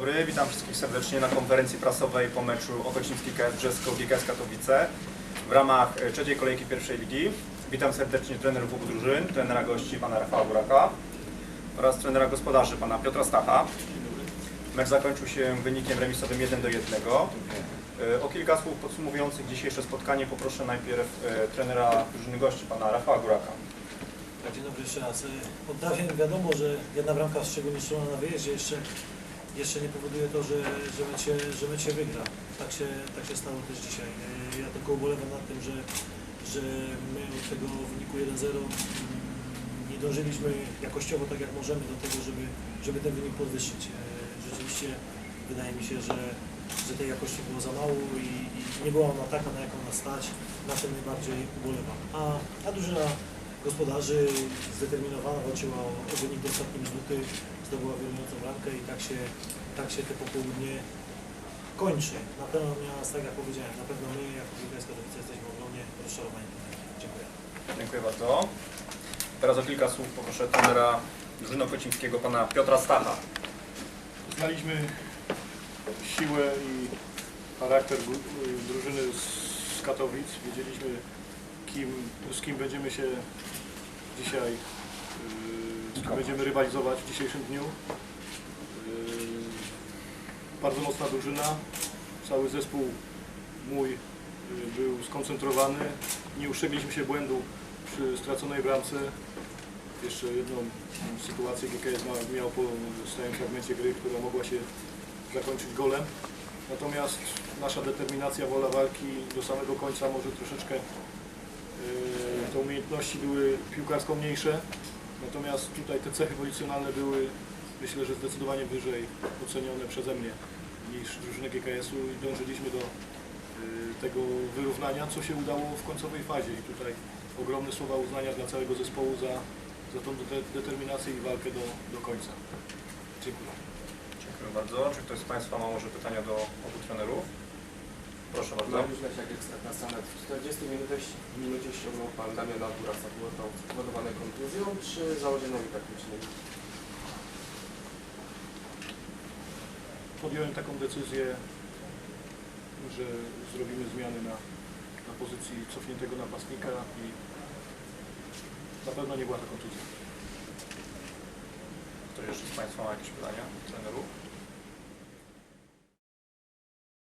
dobry, witam wszystkich serdecznie na konferencji prasowej po meczu Okociński KS Brzesko GKS Katowice w ramach e, trzeciej kolejki pierwszej ligi. Witam serdecznie trenerów obu drużyn, trenera gości pana Rafała Buraka oraz trenera gospodarzy pana Piotra Stacha. Mecz zakończył się wynikiem remisowym 1 do 1. E, O kilka słów podsumowujących dzisiejsze spotkanie poproszę najpierw e, trenera drużyny gości pana Rafała Buraka. Tak, Dzień dobry jeszcze raz. Od wiadomo, że jedna bramka szczególnie strzelona na wyjeździe jeszcze, jeszcze nie powoduje to, że, że, mecz się, że mecz wygra. Tak się, tak się stało też dzisiaj. Ja tylko ubolewam nad tym, że, że my od tego wyniku 1-0 mm, nie dążyliśmy jakościowo tak jak możemy do tego, żeby, żeby ten wynik podwyższyć. Y, Rzeczywiście wydaje mi się, że, że tej jakości było za mało i, i nie była ona taka, na jaką nas stać. Na tym najbardziej ubolewam. A, a drużyna gospodarzy zdeterminowana walczyła o, o wynik do ostatniej minuty, zdobyła wyrównującą bramkę i tak się, tak się te popołudnie kończy. Natomiast, tak jak powiedziałem, na pewno my jako Wilgajska Katowice jesteśmy ogromnie rozczarowani. Dziękuję. Dziękuję bardzo. Teraz o kilka słów poproszę trenera drużyny Okocińskiego pana Piotra Stacha. Znaliśmy siłę i charakter drużyny z Katowic. Wiedzieliśmy, kim, z kim będziemy się dzisiaj, yy, z kim będziemy rywalizować w dzisiejszym dniu. Yy, Bardzo mocna drużyna. Cały zespół mój yy, był skoncentrowany. Nie uszczegliśmy się błędu przy straconej bramce. Jeszcze jedną sytuację GKS miał po stałym fragmencie gry, która mogła się zakończyć golem. Natomiast nasza determinacja, wola walki do samego końca może troszeczkę te umiejętności były piłkarsko mniejsze. Natomiast tutaj te cechy pozycjonalne były myślę, że zdecydowanie wyżej ocenione przeze mnie niż drużynę GKS-u i dążyliśmy do yy, tego wyrównania, co się udało w końcowej fazie. I tutaj ogromne słowa uznania dla całego zespołu za, za tą de- determinację i walkę do, do końca. Dziękuję. Dziękuję bardzo. Czy ktoś z Państwa ma może pytania do obu trenerów? Proszę bardzo. Mariusz Lesiak, Ekstraklasa Net. W 40 minucie, minucie ściągnął Pan Damiana Burasa. Było to spowodowane kontuzją czy założeniem taktycznym? Podjąłem taką decyzję, że zrobimy zmiany na, na pozycji cofniętego napastnika i na pewno nie była to kontuzja. Ktoś jeszcze z Państwa ma jakieś pytania do trenerów?